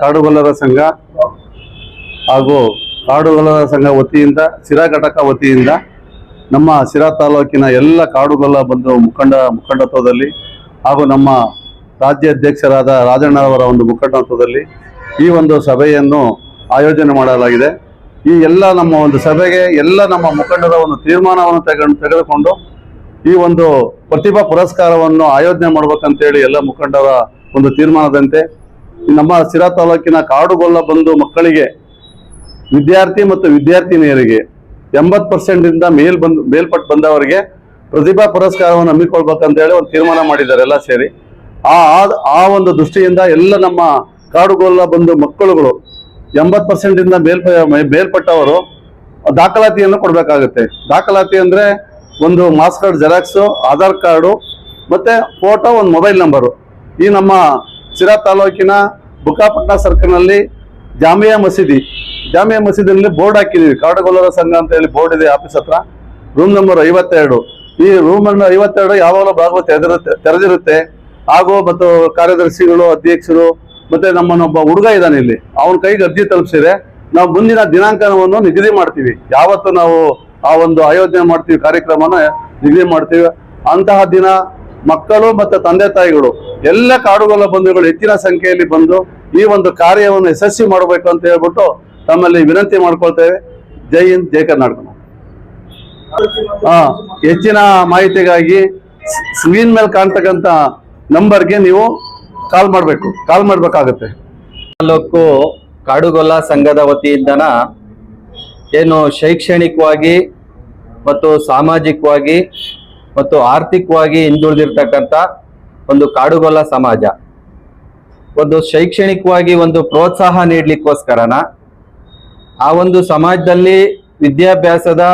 ಕಾಡುಗೊಲ್ಲರ ಸಂಘ ಹಾಗೂ ಕಾಡುಗೊಲ್ಲರ ಸಂಘ ವತಿಯಿಂದ, ಶಿರಾ ಘಟಕ ವತಿಯಿಂದ ನಮ್ಮ ಶಿರಾ ತಾಲೂಕಿನ ಎಲ್ಲ ಕಾಡುಗೊಲ್ಲ ಬಂಧು ಮುಖಂಡ ಮುಖಂಡತ್ವದಲ್ಲಿ ಹಾಗೂ ನಮ್ಮ ರಾಜ್ಯಾಧ್ಯಕ್ಷರಾದ ರಾಜಣ್ಣವರ ಒಂದು ಮುಖಂಡತ್ವದಲ್ಲಿ ಈ ಒಂದು ಸಭೆಯನ್ನು ಆಯೋಜನೆ ಮಾಡಲಾಗಿದೆ. ಈ ಎಲ್ಲ ನಮ್ಮ ಒಂದು ಸಭೆಗೆ ಎಲ್ಲ ನಮ್ಮ ಮುಖಂಡರ ಒಂದು ತೀರ್ಮಾನವನ್ನು ತೆಗೆದು ತೆಗೆದುಕೊಂಡು ಈ ಒಂದು ಪ್ರತಿಭಾ ಪುರಸ್ಕಾರವನ್ನು ಆಯೋಜನೆ ಮಾಡ್ಬೇಕಂತೇಳಿ ಎಲ್ಲ ಮುಖಂಡರ ಒಂದು ತೀರ್ಮಾನದಂತೆ ನಮ್ಮ ಸಿರಾ ತಾಲೂಕಿನ ಕಾಡುಗೊಲ್ಲ ಬಂದು ಮಕ್ಕಳಿಗೆ ವಿದ್ಯಾರ್ಥಿ ಮತ್ತು ವಿದ್ಯಾರ್ಥಿನಿಯರಿಗೆ ಎಂಬತ್ತು ಪರ್ಸೆಂಟ್ ಇಂದ ಮೇಲ್ ಬಂದು ಮೇಲ್ಪಟ್ಟು ಬಂದವರಿಗೆ ಪ್ರತಿಭಾ ಪುರಸ್ಕಾರವನ್ನು ಹಮ್ಮಿಕೊಳ್ಬೇಕಂತೇಳಿ ಒಂದು ತೀರ್ಮಾನ ಮಾಡಿದ್ದಾರೆ ಎಲ್ಲ ಸೇರಿ. ಆ, ಆ- ಒಂದು ದೃಷ್ಟಿಯಿಂದ ಎಲ್ಲ ನಮ್ಮ ಕಾಡುಗೊಲ್ಲ ಬಂದು ಮಕ್ಕಳುಗಳು ಎಂಬತ್ತು ಪರ್ಸೆಂಟ್ ಇಂದ ಮೇಲ್ಪ ಮೇಲ್ಪಟ್ಟವರು ದಾಖಲಾತಿಯನ್ನು ಕೊಡಬೇಕಾಗುತ್ತೆ. ದಾಖಲಾತಿ ಅಂದರೆ ಒಂದು marks card, xerox, Aadhaar card ಮತ್ತು ಫೋಟೋ, ಒಂದು ಮೊಬೈಲ್ ನಂಬರು. ಈ ನಮ್ಮ ಸಿರಾ ತಾಲೂಕಿನ ಬುಕ್ಕಾಪಟ್ನ ಸರ್ಕಲ್ನಲ್ಲಿ ಜಾಮಿಯಾ ಮಸೀದಿ, ಜಾಮಿಯಾ ಮಸೀದಿನಲ್ಲಿ ಬೋರ್ಡ್ ಹಾಕಿದೀವಿ ಕಾಡುಗೊಲ್ಲರ ಸಂಘ ಅಂತ ಹೇಳಿ ಬೋರ್ಡ್ ಇದೆ ಆಫೀಸ್ ಹತ್ರ. ರೂಮ್ ನಂಬರ್ ಐವತ್ತೆರಡು. ಈ ರೂಮ್ ಅನ್ನು ಐವತ್ತೆರಡು ಯಾವಾಗಲೂ ಭಾಗವತ ತೆರೆದಿರುತ್ತೆ ತೆರೆದಿರುತ್ತೆ. ಹಾಗೂ ಮತ್ತು ಕಾರ್ಯದರ್ಶಿಗಳು, ಅಧ್ಯಕ್ಷರು ಮತ್ತೆ ನಮ್ಮನ್ನೊಬ್ಬ ಹುಡುಗ ಇದ್ದಾನೆ ಇಲ್ಲಿ. ಅವನ ಕೈಗೆ ಅರ್ಜಿ ತಲುಪಿಸಿದೆ ನಾವು ಮುಂದಿನ ದಿನಾಂಕವನ್ನು ನಿಗದಿ ಮಾಡ್ತೀವಿ. ಯಾವತ್ತು ನಾವು ಆ ಒಂದು ಆಯೋಜನೆ ಮಾಡ್ತೀವಿ, ಕಾರ್ಯಕ್ರಮನ ನಿಗದಿ ಮಾಡ್ತೀವಿ. ಅಂತಹ ದಿನ ಮಕ್ಕಳು ಮತ್ತು ತಂದೆ ತಾಯಿಗಳು ಎಲ್ಲ ಕಾಡುಗೊಲ್ಲ ಬಂಧುಗಳು ಹೆಚ್ಚಿನ ಸಂಖ್ಯೆಯಲ್ಲಿ ಬಂದು ಈ ಒಂದು ಕಾರ್ಯವನ್ನು ಯಶಸ್ವಿ ಮಾಡಬೇಕು ಅಂತ ಹೇಳ್ಬಿಟ್ಟು ತಮ್ಮಲ್ಲಿ ವಿನಂತಿ ಮಾಡ್ಕೊಳ್ತೇವೆ. ಜೈ ಹಿಂದ್, ಜೈ ಕರ್ನಾಟಕ. ಹಾ ಹೆಚ್ಚಿನ ಮಾಹಿತಿಗಾಗಿ ಸ್ಕ್ರೀನ್ ಮೇಲೆ ಕಾಣ್ತಕ್ಕಂಥ ನಂಬರ್ಗೆ ನೀವು ಕಾಲ್ ಮಾಡಬೇಕು. ಕಾಲ್ ಮಾಡಬೇಕಾಗುತ್ತೆ. ತಾಲೂಕು ಕಾಡುಗೊಲ್ಲ ಸಂಘದ ವತಿಯಿಂದನ ಏನು ಶೈಕ್ಷಣಿಕವಾಗಿ ಮತ್ತು ಸಾಮಾಜಿಕವಾಗಿ ಮತ್ತು ಆರ್ಥಿಕವಾಗಿ ಹಿಂದುಳಿದಿರ್ತಕ್ಕಂಥ ಒಂದು ಕಾಡುಗೊಲ್ಲ ಸಮಾಜ. ಒಂದು ಶೈಕ್ಷಣಿಕವಾಗಿ ಒಂದು ಪ್ರೋತ್ಸಾಹ ನೀಡಲಿಕ್ಕೋಸ್ಕರನ ಆ ಒಂದು ಸಮಾಜದಲ್ಲಿ ವಿದ್ಯಾಭ್ಯಾಸದ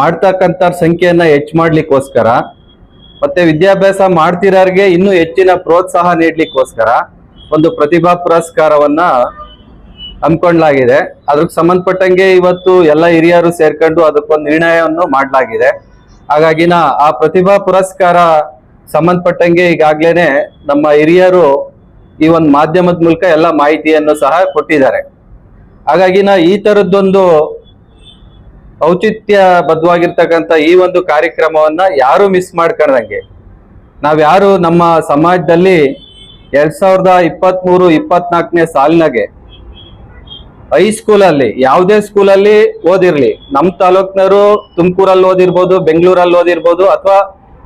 ಮಾಡ್ತಕ್ಕಂಥ ಸಂಖ್ಯೆಯನ್ನ ಹೆಚ್ಚು ಮಾಡ್ಲಿಕ್ಕೋಸ್ಕರ ಮತ್ತೆ ವಿದ್ಯಾಭ್ಯಾಸ ಮಾಡ್ತಿರೋರಿಗೆ ಇನ್ನೂ ಹೆಚ್ಚಿನ ಪ್ರೋತ್ಸಾಹ ನೀಡಲಿಕ್ಕೋಸ್ಕರ ಒಂದು ಪ್ರತಿಭಾ ಪುರಸ್ಕಾರವನ್ನ ಹಮ್ಮಿಕೊಳ್ಳಲಾಗಿದೆ. ಅದಕ್ಕೆ ಸಂಬಂಧಪಟ್ಟಂಗೆ ಇವತ್ತು ಎಲ್ಲ ಹಿರಿಯರು ಸೇರ್ಕೊಂಡು ಅದಕ್ಕೊಂದು ನಿರ್ಣಯವನ್ನು ಮಾಡಲಾಗಿದೆ. ಹಾಗಾಗಿನ ಆ ಪ್ರತಿಭಾ ಪುರಸ್ಕಾರ ಸಂಬಂಧಪಟ್ಟಂಗೆ ಈಗಾಗ್ಲೇನೆ ನಮ್ಮ ಹಿರಿಯರು ಈ ಒಂದು ಮಾಧ್ಯಮದ ಮೂಲಕ ಎಲ್ಲ ಮಾಹಿತಿಯನ್ನು ಸಹ ಕೊಟ್ಟಿದ್ದಾರೆ. ಹಾಗಾಗಿನ ಈ ತರದ್ದೊಂದು ಔಚಿತ್ಯಬದ್ಧವಾಗಿರ್ತಕ್ಕಂಥ ಈ ಒಂದು ಕಾರ್ಯಕ್ರಮವನ್ನ ಯಾರು ಮಿಸ್ ಮಾಡ್ಕೊಂಡಂಗೆ ನಾವ್ಯಾರು ನಮ್ಮ ಸಮಾಜದಲ್ಲಿ ಎರಡ್ ಸಾವಿರದ ಇಪ್ಪತ್ತ್ ಮೂರು ಇಪ್ಪತ್ನಾಲ್ಕನೇ ಸಾಲಿನಾಗೆ ಹೈಸ್ಕೂಲಲ್ಲಿ ಯಾವುದೇ ಸ್ಕೂಲಲ್ಲಿ ಓದಿರ್ಲಿ. ನಮ್ಮ ತಾಲೂಕ್ನವರು ತುಮಕೂರಲ್ಲಿ ಓದಿರ್ಬೋದು, ಬೆಂಗಳೂರಲ್ಲಿ ಓದಿರ್ಬೋದು, ಅಥವಾ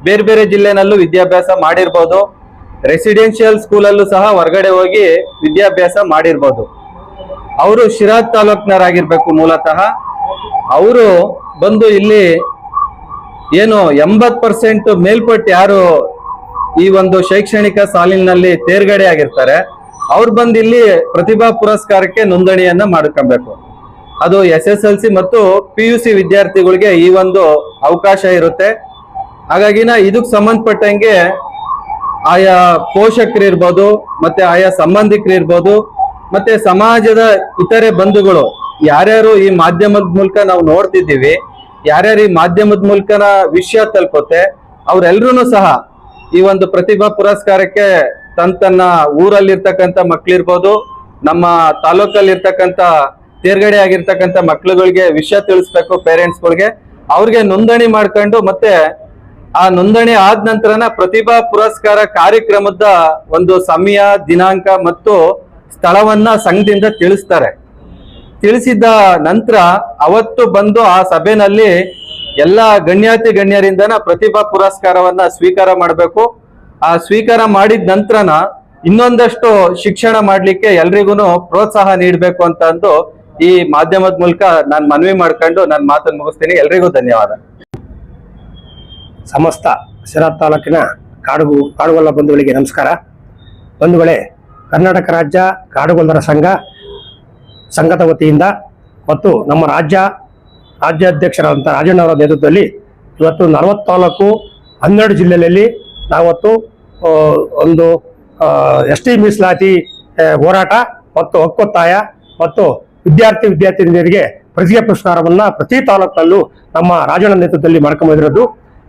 ಬೇರೆ ಬೇರೆ ಜಿಲ್ಲೆನಲ್ಲೂ ವಿದ್ಯಾಭ್ಯಾಸ ಮಾಡಿರ್ಬೋದು. ರೆಸಿಡೆನ್ಷಿಯಲ್ ಸ್ಕೂಲಲ್ಲೂ ಸಹ ಹೊರಗಡೆ ಹೋಗಿ ವಿದ್ಯಾಭ್ಯಾಸ ಮಾಡಿರ್ಬೋದು. ಅವರು ಶಿರಾದ್ ತಾಲೂಕ್ನವರಾಗಿರ್ಬೇಕು ಮೂಲತಃ. ಅವರು ಬಂದು ಇಲ್ಲಿ ಏನು ಎಂಬತ್ ಪರ್ಸೆಂಟ್ ಮೇಲ್ಪಟ್ಟು ಯಾರು ಈ ಒಂದು ಶೈಕ್ಷಣಿಕ ಸಾಲಿನಲ್ಲಿ ತೇರ್ಗಡೆ ಆಗಿರ್ತಾರೆ ಅವ್ರು ಬಂದು ಇಲ್ಲಿ ಪ್ರತಿಭಾ ಪುರಸ್ಕಾರಕ್ಕೆ ನೋಂದಣಿಯನ್ನ ಮಾಡ್ಕೊಬೇಕು. ಅದು ಎಸ್ ಎಸ್ ಎಲ್ ಸಿ ಮತ್ತು ಪಿ ಯು ಸಿ ವಿದ್ಯಾರ್ಥಿಗಳಿಗೆ ಈ ಒಂದು ಅವಕಾಶ ಇರುತ್ತೆ. ಹಾಗಾಗಿನ ಇದಕ್ಕೆ ಸಂಬಂಧಪಟ್ಟಂಗೆ ಆಯಾ ಪೋಷಕರು ಇರ್ಬೋದು, ಮತ್ತೆ ಆಯಾ ಸಂಬಂಧಿಕರು ಇರ್ಬೋದು, ಮತ್ತೆ ಸಮಾಜದ ಇತರೆ ಬಂಧುಗಳು, ಯಾರ್ಯಾರು ಈ ಮಾಧ್ಯಮದ ಮೂಲಕ ನಾವು ನೋಡ್ತಿದ್ದೀವಿ, ಯಾರ್ಯಾರು ಈ ಮಾಧ್ಯಮದ ಮೂಲಕನ ವಿಷಯ ತಲುಪುತ್ತೆ ಅವರೆಲ್ಲರೂ ಸಹ ಈ ಒಂದು ಪ್ರತಿಭಾ ಪುರಸ್ಕಾರಕ್ಕೆ ತನ್ನ ತನ್ನ ಊರಲ್ಲಿರ್ತಕ್ಕಂಥ ಮಕ್ಳಿರ್ಬೋದು, ನಮ್ಮ ತಾಲೂಕಲ್ಲಿರ್ತಕ್ಕಂಥ ತೇರ್ಗಡೆ ಆಗಿರ್ತಕ್ಕಂಥ ಮಕ್ಳುಗಳಿಗೆ ವಿಷಯ ತಿಳಿಸ್ಬೇಕು ಪೇರೆಂಟ್ಸ್ಗಳಿಗೆ. ಅವ್ರಿಗೆ ನೋಂದಣಿ ಮಾಡ್ಕೊಂಡು ಮತ್ತೆ ಆ ನೋಂದಣಿ ಆದ ನಂತರನ ಪ್ರತಿಭಾ ಪುರಸ್ಕಾರ ಕಾರ್ಯಕ್ರಮದ ಒಂದು ಸಮಯ, ದಿನಾಂಕ ಮತ್ತು ಸ್ಥಳವನ್ನ ಸಂಘದಿಂದ ತಿಳಿಸ್ತಾರೆ. ತಿಳಿಸಿದ ನಂತರ ಅವತ್ತು ಬಂದು ಆ ಸಭೆನಲ್ಲಿ ಎಲ್ಲ ಗಣ್ಯಾತಿ ಗಣ್ಯರಿಂದನ ಪ್ರತಿಭಾ ಪುರಸ್ಕಾರವನ್ನ ಸ್ವೀಕಾರ ಮಾಡಬೇಕು. ಆ ಸ್ವೀಕಾರ ಮಾಡಿದ ನಂತರನ ಇನ್ನೊಂದಷ್ಟು ಶಿಕ್ಷಣ ಮಾಡ್ಲಿಕ್ಕೆ ಎಲ್ರಿಗೂ ಪ್ರೋತ್ಸಾಹ ನೀಡಬೇಕು ಅಂತ ಅಂದು ಈ ಮಾಧ್ಯಮದ ಮೂಲಕ ನಾನು ಮನವಿ ಮಾಡ್ಕೊಂಡು ನನ್ನ ಮಾತನ್ನು ಮುಗಿಸ್ತೀನಿ. ಎಲ್ರಿಗೂ ಧನ್ಯವಾದ. ಸಮಸ್ತ ಸಿರಾ ತಾಲೂಕಿನ ಕಾಡುಗು, ಕಾಡುಗೊಲ್ಲ ಬಂಧುಗಳಿಗೆ ನಮಸ್ಕಾರ. ಬಂಧುಗಳೇ, ಕರ್ನಾಟಕ ರಾಜ್ಯ ಕಾಡುಗೊಲ್ಲರ ಸಂಘ, ಸಂಘದ ವತಿಯಿಂದ ಮತ್ತು ನಮ್ಮ ರಾಜ್ಯ ರಾಜ್ಯಾಧ್ಯಕ್ಷರಾದಂಥ ರಾಜಣ್ಣವರ ನೇತೃತ್ವದಲ್ಲಿ ಇವತ್ತು ನಲವತ್ತು ತಾಲೂಕು ಹನ್ನೆರಡು ಜಿಲ್ಲೆಯಲ್ಲಿ ನಾವತ್ತು ಒಂದು ಎಸ್ ಟಿ ಮೀಸಲಾತಿ ಹೋರಾಟ ಮತ್ತು ಹಕ್ಕೊತ್ತಾಯ ಮತ್ತು ವಿದ್ಯಾರ್ಥಿ ವಿದ್ಯಾರ್ಥಿನಿಯರಿಗೆ ಪ್ರತಿಭಾ ಪುರಸ್ಕಾರವನ್ನ ಪ್ರತಿ ತಾಲೂಕಲ್ಲೂ ನಮ್ಮ ರಾಜಣ್ಣ ನೇತೃತ್ವದಲ್ಲಿ ಮಾಡ್ಕೊಂಬಂದಿರೋದು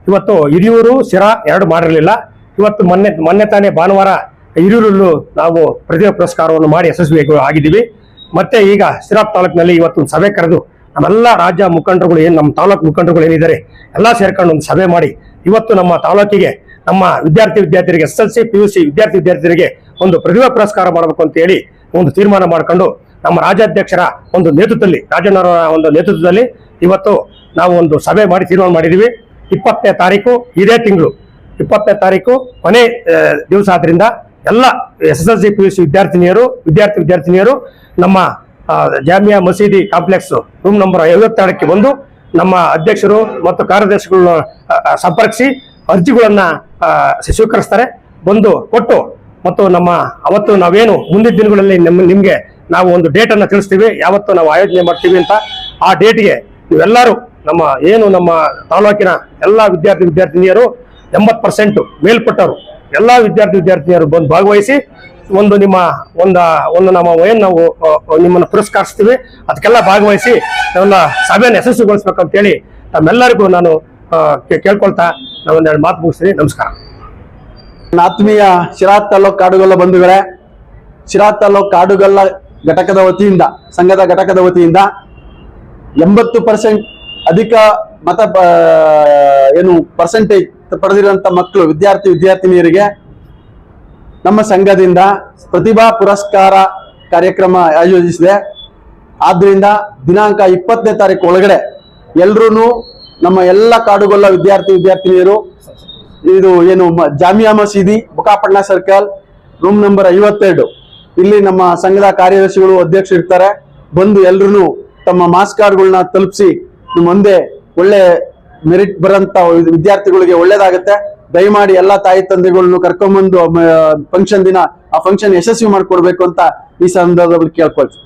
ಇವತ್ತು ಹಿರಿಯೂರು ಸಿರಾ ಎರಡು ಮಾಡಿರಲಿಲ್ಲ. ಇವತ್ತು ಮೊನ್ನೆ ಮೊನ್ನೆ ತಾನೇ ಭಾನುವಾರ ಹಿರಿಯೂರಲ್ಲೂ ನಾವು ಪ್ರತಿಭಾ ಪುರಸ್ಕಾರವನ್ನು ಮಾಡಿ ಯಶಸ್ವಿ ಆಗಿದ್ದೀವಿ. ಮತ್ತೆ ಈಗ ಶಿರಾ ತಾಲೂಕಿನಲ್ಲಿ ಇವತ್ತು ಸಭೆ ಕರೆದು ನಮ್ಮೆಲ್ಲ ರಾಜ್ಯ ಮುಖಂಡರುಗಳು ಏನು ನಮ್ಮ ತಾಲೂಕು ಮುಖಂಡರುಗಳು ಏನಿದ್ದಾರೆ, ಎಲ್ಲ ಸೇರ್ಕೊಂಡು ಒಂದು ಸಭೆ ಮಾಡಿ ಇವತ್ತು ನಮ್ಮ ತಾಲೂಕಿಗೆ ನಮ್ಮ ವಿದ್ಯಾರ್ಥಿ ವಿದ್ಯಾರ್ಥಿಗಳಿಗೆ S L C, P U C ವಿದ್ಯಾರ್ಥಿ ವಿದ್ಯಾರ್ಥಿಗಳಿಗೆ ಒಂದು ಪ್ರತಿಭಾ ಪುರಸ್ಕಾರ ಮಾಡಬೇಕು ಅಂತ ಹೇಳಿ ಒಂದು ತೀರ್ಮಾನ ಮಾಡಿಕೊಂಡು ನಮ್ಮ ರಾಜ್ಯಾಧ್ಯಕ್ಷರ ಒಂದು ನೇತೃತ್ವದಲ್ಲಿ, ರಾಜಣ್ಣವರ ಒಂದು ನೇತೃತ್ವದಲ್ಲಿ ಇವತ್ತು ನಾವು ಒಂದು ಸಭೆ ಮಾಡಿ ತೀರ್ಮಾನ ಮಾಡಿದ್ದೀವಿ. ಇಪ್ಪತ್ತನೇ ತಾರೀಕು, ಇದೇ ತಿಂಗಳು, ಇಪ್ಪತ್ತನೇ ತಾರೀಕು ಕೊನೆ ದಿವಸ ಆದ್ರಿಂದ ಎಲ್ಲ S S L C, P U C ವಿದ್ಯಾರ್ಥಿನಿಯರು, ವಿದ್ಯಾರ್ಥಿ ವಿದ್ಯಾರ್ಥಿನಿಯರು ನಮ್ಮ ಜಾಮಿಯಾ ಮಸೀದಿ ಕಾಂಪ್ಲೆಕ್ಸ್ ರೂಮ್ ನಂಬರ್ ಐವತ್ತೆರಡಕ್ಕೆ ಬಂದು ನಮ್ಮ ಅಧ್ಯಕ್ಷರು ಮತ್ತು ಕಾರ್ಯದರ್ಶಿಗಳನ್ನ ಸಂಪರ್ಕಿಸಿ ಅರ್ಜಿಗಳನ್ನ ಸ್ವೀಕರಿಸ್ತಾರೆ. ಬಂದು ಕೊಟ್ಟು ಮತ್ತು ನಮ್ಮ ಅವತ್ತು ನಾವೇನು ಮುಂದಿನ ದಿನಗಳಲ್ಲಿ ನಮ್ಮ ನಿಮಗೆ ನಾವು ಒಂದು ಡೇಟ್ ಅನ್ನ ತಿಳಿಸ್ತೀವಿ. ಯಾವತ್ತು ನಾವು ಆಯೋಜನೆ ಮಾಡ್ತೀವಿ ಅಂತ ಆ ಡೇಟ್ಗೆ ನೀವೆಲ್ಲರೂ ನಮ್ಮ, ಏನು ನಮ್ಮ ತಾಲೂಕಿನ ಎಲ್ಲ ವಿದ್ಯಾರ್ಥಿ ವಿದ್ಯಾರ್ಥಿನಿಯರು, ಎಂಬತ್ತು ಪರ್ಸೆಂಟ್ ಮೇಲ್ಪಟ್ಟವರು, ಎಲ್ಲ ವಿದ್ಯಾರ್ಥಿ ವಿದ್ಯಾರ್ಥಿನಿಯರು ಬಂದು ಭಾಗವಹಿಸಿ ಒಂದು ನಿಮ್ಮ, ಒಂದು ಒಂದು ನಮ್ಮ ಏನು ನಾವು ನಿಮ್ಮನ್ನು ಪುರಸ್ಕರಿಸ್ತೀವಿ. ಅದಕ್ಕೆಲ್ಲ ಭಾಗವಹಿಸಿ ನಾವೆಲ್ಲ ಸಭೆಯನ್ನು ಯಶಸ್ವಿಗೊಳಿಸ್ಬೇಕಂತೇಳಿ ತಮ್ಮೆಲ್ಲರಿಗೂ ನಾನು ಕೇಳ್ಕೊಳ್ತಾ ನಾನು ಒಂದೆರಡು ಮಾತು ಮುಗಿಸ್ತೀನಿ. ನಮಸ್ಕಾರ. ನನ್ನ ಆತ್ಮೀಯ ಶಿರಾ ತಾಲೂಕ್ ಕಾಡುಗೊಲ್ಲ ಬಂಧುಗಳೇ, ಶಿರಾ ತಾಲೂಕ್ ಕಾಡುಗೊಲ್ಲ ಘಟಕದ ವತಿಯಿಂದ, ಸಂಘದ ಘಟಕದ ವತಿಯಿಂದ ಎಂಬತ್ತು ಪರ್ಸೆಂಟ್ ಅಧಿಕ ಮತ ಏನು ಪರ್ಸೆಂಟೇಜ್ ಪಡೆದಿರುವಂತ ಮಕ್ಕಳು, ವಿದ್ಯಾರ್ಥಿ, ವಿದ್ಯಾರ್ಥಿನಿಯರಿಗೆ ನಮ್ಮ ಸಂಘದಿಂದ ಪ್ರತಿಭಾ ಪುರಸ್ಕಾರ ಕಾರ್ಯಕ್ರಮ ಆಯೋಜಿಸಿದೆ. ಆದ್ರಿಂದ ದಿನಾಂಕ ಇಪ್ಪತ್ತನೇ ತಾರೀಕು ಒಳಗಡೆ ಎಲ್ರೂ ನಮ್ಮ ಎಲ್ಲ ಕಾಡುಗೊಲ್ಲ ವಿದ್ಯಾರ್ಥಿ, ವಿದ್ಯಾರ್ಥಿನಿಯರು, ಇದು ಏನು ಜಾಮಿಯಾ ಮಸೀದಿ, ಬುಕಾಪಟ್ನಾ ಸರ್ಕಲ್, ರೂಮ್ ನಂಬರ್ ಐವತ್ತೆರಡು. ಇಲ್ಲಿ ನಮ್ಮ ಸಂಘದ ಕಾರ್ಯದರ್ಶಿಗಳು ಅಧ್ಯಕ್ಷರು ಇರ್ತಾರೆ. ಬಂದು ಎಲ್ರು ತಮ್ಮ ಮಾಸ್ ಕಾರ್ಡ್ಗಳನ್ನ ತಲುಪಿಸಿ ಮುಂದೆ ಒಳ್ಳೆ ಮೆರಿಟ್ ಬರಂತ ವಿದ್ಯಾರ್ಥಿಗಳಿಗೆ ಒಳ್ಳೇದಾಗುತ್ತೆ. ದಯಮಾಡಿ ಎಲ್ಲಾ ತಾಯಿ ತಂದೆಗಳನ್ನು ಕರ್ಕೊಂಡ್ಬಂದು ಫಂಕ್ಷನ್ ದಿನ ಆ ಫಂಕ್ಷನ್ ಯಶಸ್ವಿ ಮಾಡ್ಕೊಡ್ಬೇಕು ಅಂತ ಈ ಸಂದರ್ಭದಲ್ಲಿ ಕೇಳ್ಕೊಳ್ತೀನಿ